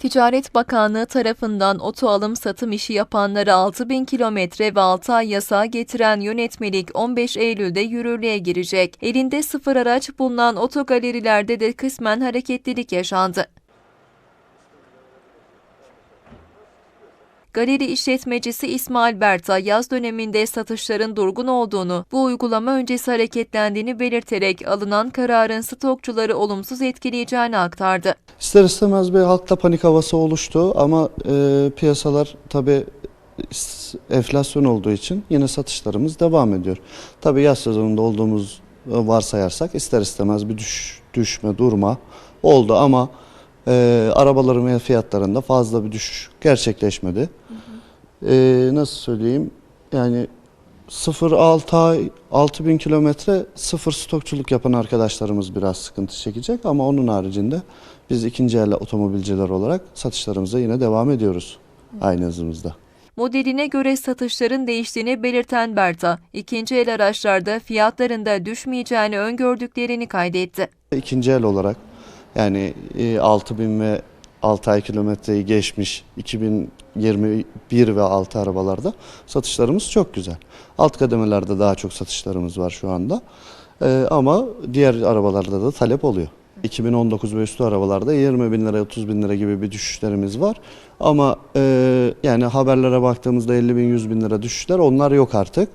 Ticaret Bakanlığı tarafından oto alım satım işi yapanlara 6000 kilometre ve 6 ay yasağı getiren yönetmelik 15 Eylül'de yürürlüğe girecek. Elinde sıfır araç bulunan otogalerilerde de kısmen hareketlilik yaşandı. Galeri işletmecisi İsmail Berta yaz döneminde satışların durgun olduğunu, bu uygulama öncesi hareketlendiğini belirterek alınan kararın stokçuları olumsuz etkileyeceğini aktardı. İster istemez bir halkta panik havası oluştu ama e, piyasalar tabi enflasyon olduğu için yine satışlarımız devam ediyor. Tabi yaz sezonunda olduğumuz e, varsayarsak ister istemez bir düş, düşme durma oldu ama e, arabaların fiyatlarında fazla bir düşüş gerçekleşmedi. E, nasıl söyleyeyim yani 0-6 ay 6000 kilometre sıfır stokçuluk yapan arkadaşlarımız biraz sıkıntı çekecek ama onun haricinde biz ikinci el otomobilciler olarak satışlarımıza yine devam ediyoruz aynı hızımızda. Modeline göre satışların değiştiğini belirten Berta, ikinci el araçlarda fiyatlarında düşmeyeceğini öngördüklerini kaydetti. İkinci el olarak yani e, 6000 ve 6 ay kilometreyi geçmiş 2021 ve 6 arabalarda satışlarımız çok güzel. Alt kademelerde daha çok satışlarımız var şu anda. E, ama diğer arabalarda da talep oluyor. 2019 ve üstü arabalarda 20 bin lira 30 bin lira gibi bir düşüşlerimiz var. Ama e, yani haberlere baktığımızda 50 bin 100 bin lira düşüşler onlar yok artık.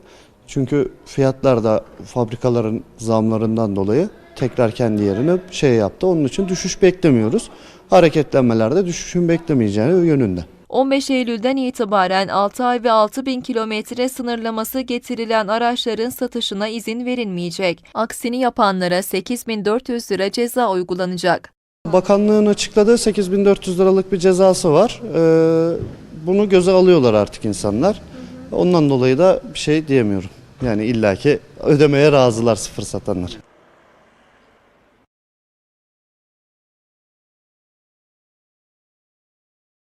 Çünkü fiyatlar da fabrikaların zamlarından dolayı tekrar kendi yerine şey yaptı. Onun için düşüş beklemiyoruz. Hareketlenmelerde düşüşün beklemeyeceğini yönünde. 15 Eylül'den itibaren 6 ay ve 6000 kilometre sınırlaması getirilen araçların satışına izin verilmeyecek. Aksini yapanlara 8400 lira ceza uygulanacak. Bakanlığın açıkladığı 8400 liralık bir cezası var. Ee, bunu göze alıyorlar artık insanlar. Ondan dolayı da bir şey diyemiyorum. Yani illaki ödemeye razılar sıfır satanlar.